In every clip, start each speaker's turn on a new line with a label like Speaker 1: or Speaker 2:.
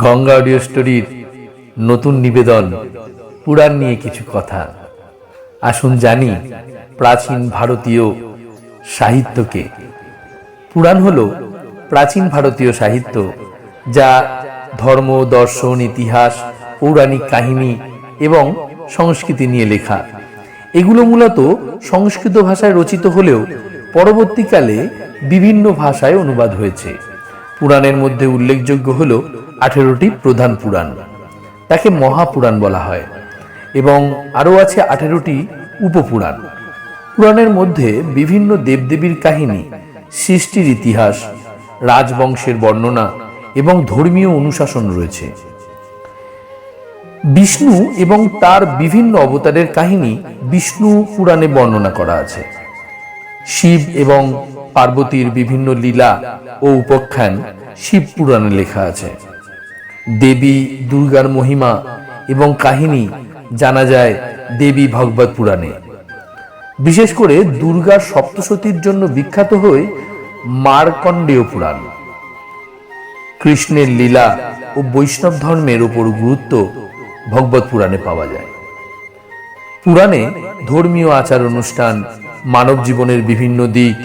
Speaker 1: Ganga audio স্টোরির নতুন নিবেদন, পুরাণ নিয়ে কিছু কথা। আসুন জানি প্রাচীন ভারতীয় সাহিত্যকে। পুরাণ হল প্রাচীন ভারতীয় সাহিত্য, যা ধর্ম, দর্শন, ইতিহাস, পৌরাণিক কাহিনী এবং সংস্কৃতি নিয়ে লেখা। এগুলো মূলত সংস্কৃত ভাষায় রচিত হলেও পরবর্তীকালে বিভিন্ন ভাষায় অনুবাদ হয়েছে। পুরাণের মধ্যে উল্লেখযোগ্য হল আঠেরোটি প্রধান পুরাণ। তাকে মহাপুরাণ বলা হয় এবং আরও আছে আঠেরোটি উপপুরাণ। পুরাণের মধ্যে বিভিন্ন দেবদেবীর কাহিনী, সৃষ্টির ইতিহাস, রাজবংশের বর্ণনা এবং ধর্মীয় অনুশাসন রয়েছে। বিষ্ণু এবং তার বিভিন্ন অবতারের কাহিনী বিষ্ণু পুরাণে বর্ণনা করা আছে। শিব এবং পার্বতীর বিভিন্ন লীলা ও উপাখ্যান শিব পুরাণে লেখা আছে। দেবী, দুর্গার মহিমা এবং কাহিনী জানা যায় দেবী ভগবত পুরাণে। বিশেষ করে দুর্গার সপ্তসতীর জন্য বিখ্যাত হয়ে মার্কণ্ডেয় পুরাণ। কৃষ্ণের লীলা ও বৈষ্ণব ধর্মের উপর গুরুত্ব ভগবত পুরাণে পাওয়া যায়। পুরাণে ধর্মীয় আচার অনুষ্ঠান, মানব জীবনের বিভিন্ন দিক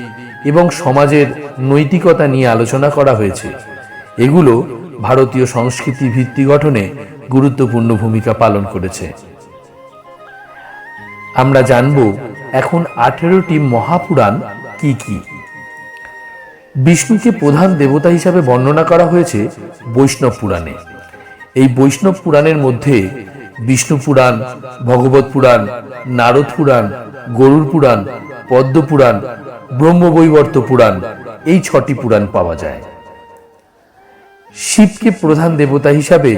Speaker 1: এবং সমাজের নৈতিকতা নিয়ে আলোচনা করা হয়েছে। এগুলো ভারতীয় সংস্কৃতি ভিত্তি গঠনে গুরুত্বপূর্ণ ভূমিকা পালন করেছে। আমরা জানব এখন আঠেরোটি মহাপুরাণ কি কি? বিষ্ণুকে প্রধান দেবতা হিসাবে বর্ণনা করা হয়েছে বৈষ্ণব পুরাণে। এই বৈষ্ণব পুরাণের মধ্যে বিষ্ণু পুরাণ, ভগবত পুরাণ, নারদ পুরাণ গরুর পুরাণ, পদ্ম পুরাণ ব্রহ্মবৈবর্ত পুরাণ, এই ছটি পুরাণ পাওয়া যায়। শিবকে প্রধান দেবতা হিসাবে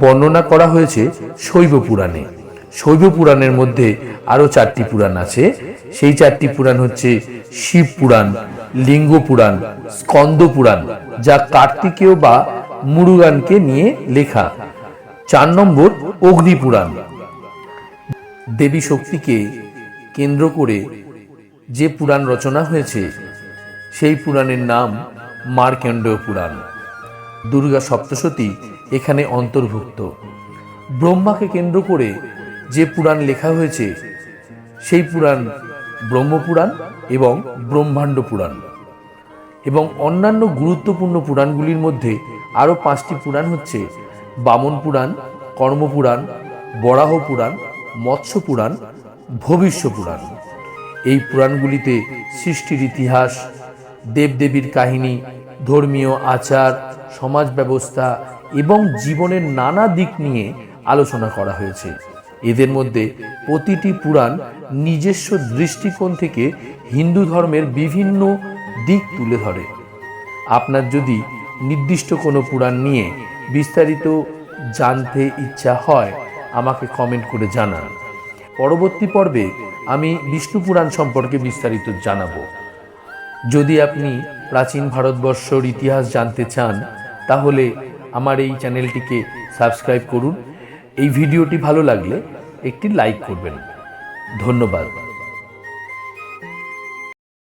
Speaker 1: বর্ণনা করা হয়েছে শৈব পুরাণে। শৈব পুরাণের মধ্যে আরও চারটি পুরাণ আছে। সেই চারটি পুরাণ হচ্ছে শিব পুরাণ, লিঙ্গ পুরাণ, স্কন্দ পুরাণ, যা কার্তিকেয় বা মুরুগানকে নিয়ে লেখা। চার নম্বর, অগ্নি পুরাণ। দেবী শক্তিকে কেন্দ্র করে যে পুরাণ রচনা হয়েছে, সেই পুরাণের নাম মার্কেন্ডীয় পুরাণ। দুর্গা সপ্তশতী এখানে অন্তর্ভুক্ত। ব্রহ্মাকে কেন্দ্র করে যে পুরাণ লেখা হয়েছে, সেই পুরাণ ব্রহ্মপুরাণ এবং ব্রহ্মাণ্ড পুরাণ। এবং অন্যান্য গুরুত্বপূর্ণ পুরাণগুলির মধ্যে আরও পাঁচটি পুরাণ হচ্ছে বামন পুরাণ, কর্মপুরাণ, বরাহ পুরাণ, মৎস্য পুরাণ, ভবিষ্য পুরাণ। এই পুরাণগুলিতে সৃষ্টির ইতিহাস, দেবদেবীর কাহিনী, ধর্মীয় আচার, সমাজ ব্যবস্থা এবং জীবনের নানা দিক নিয়ে আলোচনা করা হয়েছে। এদের মধ্যে প্রতিটি পুরাণ নিজস্ব দৃষ্টিকোণ থেকে হিন্দু ধর্মের বিভিন্ন দিক তুলে ধরে। আপনার যদি নির্দিষ্ট কোনো পুরাণ নিয়ে বিস্তারিত জানতে ইচ্ছা হয়, আমাকে কমেন্ট করে জানান। পরবর্তী পর্বে আমি বিষ্ণু পুরাণ সম্পর্কে বিস্তারিত জানাব। যদি আপনি প্রাচীন ভারতবর্ষর ইতিহাস জানতে চান, তাহলে আমার এই চ্যানেলটিকে সাবস্ক্রাইব করুন। এই ভিডিওটি ভালো লাগলে একটি লাইক করবেন। ধন্যবাদ।